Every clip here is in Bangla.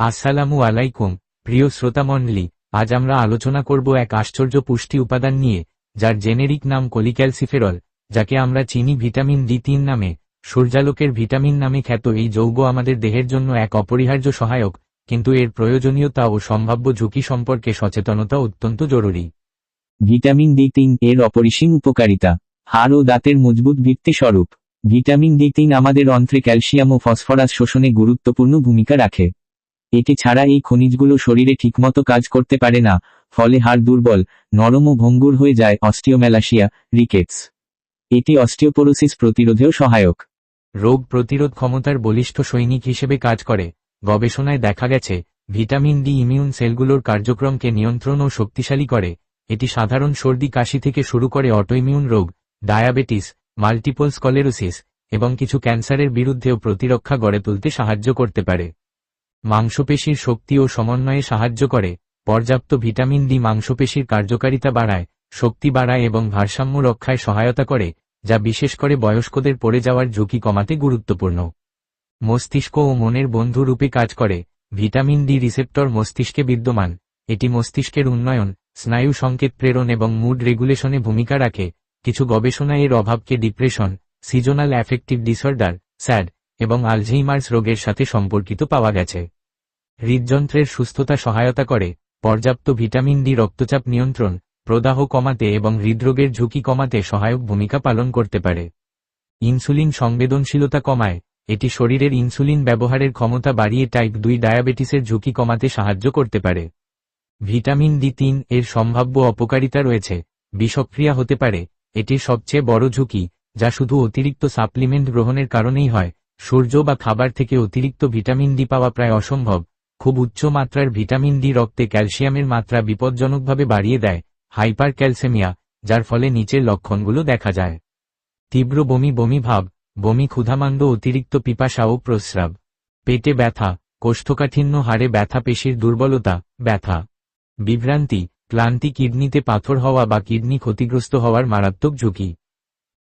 আসসালামু আলাইকুম, প্রিয় শ্রোতামণ্ডলী, আজ আমরা আলোচনা করব এক আশ্চর্য পুষ্টি উপাদান নিয়ে, যার জেনেরিক নাম কলিক্যালসিফেরল, যাকে আমরা চিনি ভিটামিন ডি তিন নামে। সূর্যালোকের ভিটামিন নামে খ্যাত এই যৌগ আমাদের দেহের জন্য এক অপরিহার্য সহায়ক, কিন্তু এর প্রয়োজনীয়তা ও সম্ভাব্য ঝুঁকি সম্পর্কে সচেতনতা অত্যন্ত জরুরি। ভিটামিন ডি তিন এর অপরিসীম উপকারিতা, হাড় ও দাঁতের মজবুত ভিত্তি স্বরূপ ভিটামিন ডি তিন আমাদের অন্ত্রে ক্যালসিয়াম ও ফসফরাস শোষণে গুরুত্বপূর্ণ ভূমিকা রাখে। এটি ছাড়া এই খনিজগুলো শরীরে ঠিকমতো কাজ করতে পারে না, ফলে হাড় দুর্বল, নরম ও ভঙ্গুর হয়ে যায় অস্টিওমেলাসিয়া রিকেটস। এটি অস্টিওপোরোসিস প্রতিরোধেও সহায়ক। রোগ প্রতিরোধ ক্ষমতার বলিষ্ঠ সৈনিক হিসেবে কাজ করে। গবেষণায় দেখা গেছে, ভিটামিন ডি ইমিউন সেলগুলোর কার্যক্রমকে নিয়ন্ত্রণ ও শক্তিশালী করে। এটি সাধারণ সর্দি কাশি থেকে শুরু করে অটোইমিউন রোগ, ডায়াবেটিস, মাল্টিপল স্কলেরোসিস এবং কিছু ক্যান্সারের বিরুদ্ধেও প্রতিরক্ষা গড়ে তুলতে সাহায্য করতে পারে। মাংসপেশির শক্তি ও সমন্বয়ে সাহায্য করে, পর্যাপ্ত ভিটামিন ডি মাংসপেশির কার্যকারিতা বাড়ায়, শক্তি বাড়ায় এবং ভারসাম্য রক্ষায় সহায়তা করে, যা বিশেষ করে বয়স্কদের পড়ে যাওয়ার ঝুঁকি কমাতে গুরুত্বপূর্ণ। মস্তিষ্ক ও মনের বন্ধু রূপে কাজ করে, ভিটামিন ডি রিসেপ্টর মস্তিষ্কে বিদ্যমান, এটি মস্তিষ্কের উন্নয়ন, স্নায়ু সংকেত প্রেরণ এবং মুড রেগুলেশনে ভূমিকা রাখে, কিছু গবেষণায় এর অভাবকে depression, seasonal affective disorder, SAD এবং আলঝেইমার্স রোগের সাথে সম্পর্কিত পাওয়া গেছে। হৃদযন্ত্রের সুস্থতা সহায়তা করে, পর্যাপ্ত ভিটামিন ডি রক্তচাপ নিয়ন্ত্রণ, প্রদাহ কমাতে এবং হৃদরোগের ঝুঁকি কমাতে সহায়ক ভূমিকা পালন করতে পারে। ইনসুলিন সংবেদনশীলতা কমায়, এটি শরীরের ইনসুলিন ব্যবহারের ক্ষমতা বাড়িয়ে টাইপ দুই ডায়াবেটিসের ঝুঁকি কমাতে সাহায্য করতে পারে। ভিটামিন ডি তিন এর সম্ভাব্য অপকারিতা রয়েছে, বিষক্রিয়া হতে পারে, এটির সবচেয়ে বড় ঝুঁকি, যা শুধু অতিরিক্ত সাপ্লিমেন্ট গ্রহণের কারণেই হয়, সূর্য বা খাবার থেকে অতিরিক্ত ভিটামিন ডি পাওয়া প্রায় অসম্ভব। খুব উচ্চ মাত্রার ভিটামিন ডি রক্তে ক্যালসিয়ামের মাত্রা বিপজ্জনকভাবে বাড়িয়ে দেয় হাইপার ক্যালসেমিয়া যার ফলে নিচের লক্ষণগুলো দেখা যায়। তীব্র বমি বমি ভাব, বমি ক্ষুধামান্দ অতিরিক্ত পিপাসা ও প্রস্রাব। পেটে ব্যথা, কোষ্ঠকাঠিন্য হাড়ে ব্যথা, পেশির দুর্বলতা, ব্যথা। বিভ্রান্তি, ক্লান্তি, কিডনিতে পাথর হওয়া বা কিডনি ক্ষতিগ্রস্ত হওয়ার মারাত্মক ঝুঁকি।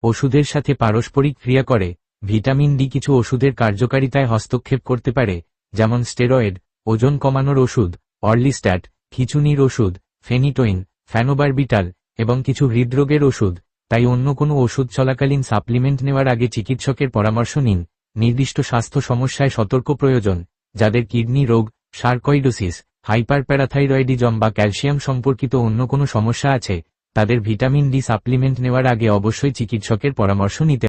ওষুধের সাথে পারস্পরিক ক্রিয়া করে, ভিটামিন ডি কিছু ওষুধের কার্যকারিতায় হস্তক্ষেপ করতে পারে, যেমন স্টেরয়েড ওজন কমানোর ওষুধ, অর্লিস্ট্যাট, খিচুনির ওষুধ, ফেনিটোইন, ফ্যানোবারবিটাল, এবং কিছু হৃদরোগের ওষুধ, তাই অন্য কোনো ওষুধ চলাকালীন সাপ্লিমেন্ট নেওয়ার আগে চিকিৎসকের পরামর্শ নিন। নির্দিষ্ট স্বাস্থ্য সমস্যায় সতর্ক প্রয়োজন, যাদের কিডনি রোগ সার্কয়েডোসিস হাইপারপ্যারাথাইরয়েডিজম বা ক্যালসিয়াম সম্পর্কিত অন্য কোনো সমস্যা আছে, তাদের ভিটামিন ডি সাপ্লিমেন্ট নেওয়ার আগে অবশ্যই চিকিৎসকের পরামর্শ নিতে